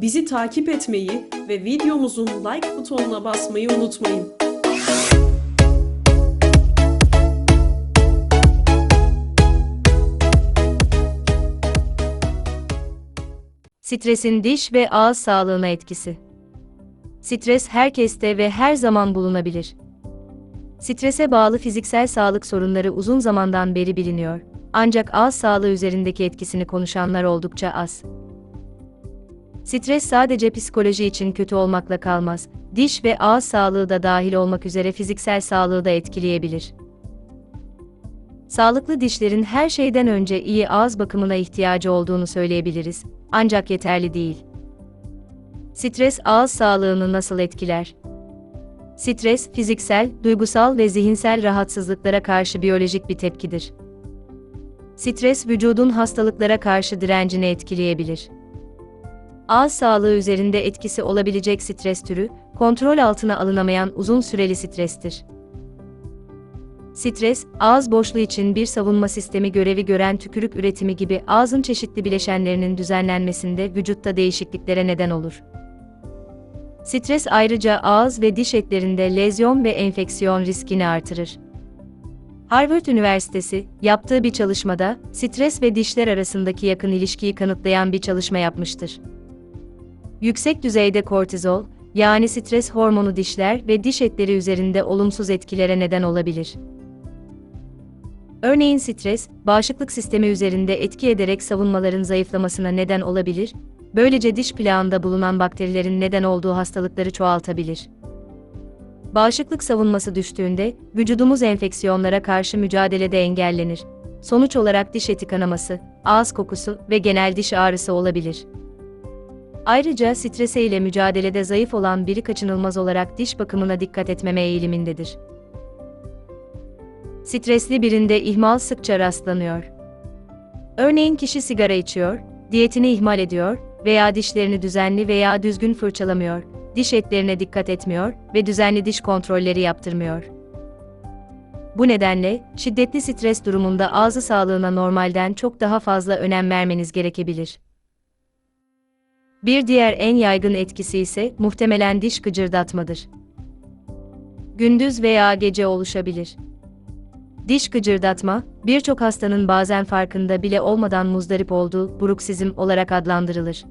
Bizi takip etmeyi ve videomuzun like butonuna basmayı unutmayın. Stresin diş ve ağız sağlığına etkisi. Stres herkeste ve her zaman bulunabilir. Strese bağlı fiziksel sağlık sorunları uzun zamandan beri biliniyor. Ancak ağız sağlığı üzerindeki etkisini konuşanlar oldukça az. Stres sadece psikoloji için kötü olmakla kalmaz, diş ve ağız sağlığı da dahil olmak üzere fiziksel sağlığı da etkileyebilir. Sağlıklı dişlerin her şeyden önce iyi ağız bakımına ihtiyacı olduğunu söyleyebiliriz, ancak yeterli değil. Stres ağız sağlığını nasıl etkiler? Stres, fiziksel, duygusal ve zihinsel rahatsızlıklara karşı biyolojik bir tepkidir. Stres, vücudun hastalıklara karşı direncini etkileyebilir. Ağız sağlığı üzerinde etkisi olabilecek stres türü, kontrol altına alınamayan uzun süreli strestir. Stres, ağız boşluğu için bir savunma sistemi görevi gören tükürük üretimi gibi ağzın çeşitli bileşenlerinin düzenlenmesinde vücutta değişikliklere neden olur. Stres ayrıca ağız ve diş etlerinde lezyon ve enfeksiyon riskini artırır. Harvard Üniversitesi, yaptığı bir çalışmada, stres ve dişler arasındaki yakın ilişkiyi kanıtlayan bir çalışma yapmıştır. Yüksek düzeyde kortizol, yani stres hormonu dişler ve diş etleri üzerinde olumsuz etkilere neden olabilir. Örneğin stres, bağışıklık sistemi üzerinde etki ederek savunmaların zayıflamasına neden olabilir, böylece diş plağında bulunan bakterilerin neden olduğu hastalıkları çoğaltabilir. Bağışıklık savunması düştüğünde, vücudumuz enfeksiyonlara karşı mücadelede engellenir. Sonuç olarak diş eti kanaması, ağız kokusu ve genel diş ağrısı olabilir. Ayrıca strese ile mücadelede zayıf olan biri kaçınılmaz olarak diş bakımına dikkat etmeme eğilimindedir. Stresli birinde ihmal sıkça rastlanıyor. Örneğin kişi sigara içiyor, diyetini ihmal ediyor veya dişlerini düzenli veya düzgün fırçalamıyor, diş etlerine dikkat etmiyor ve düzenli diş kontrolleri yaptırmıyor. Bu nedenle, şiddetli stres durumunda ağzı sağlığına normalden çok daha fazla önem vermeniz gerekebilir. Bir diğer en yaygın etkisi ise muhtemelen diş gıcırdatmadır. Gündüz veya gece oluşabilir. Diş gıcırdatma, birçok hastanın bazen farkında bile olmadan muzdarip olduğu bruksizm olarak adlandırılır.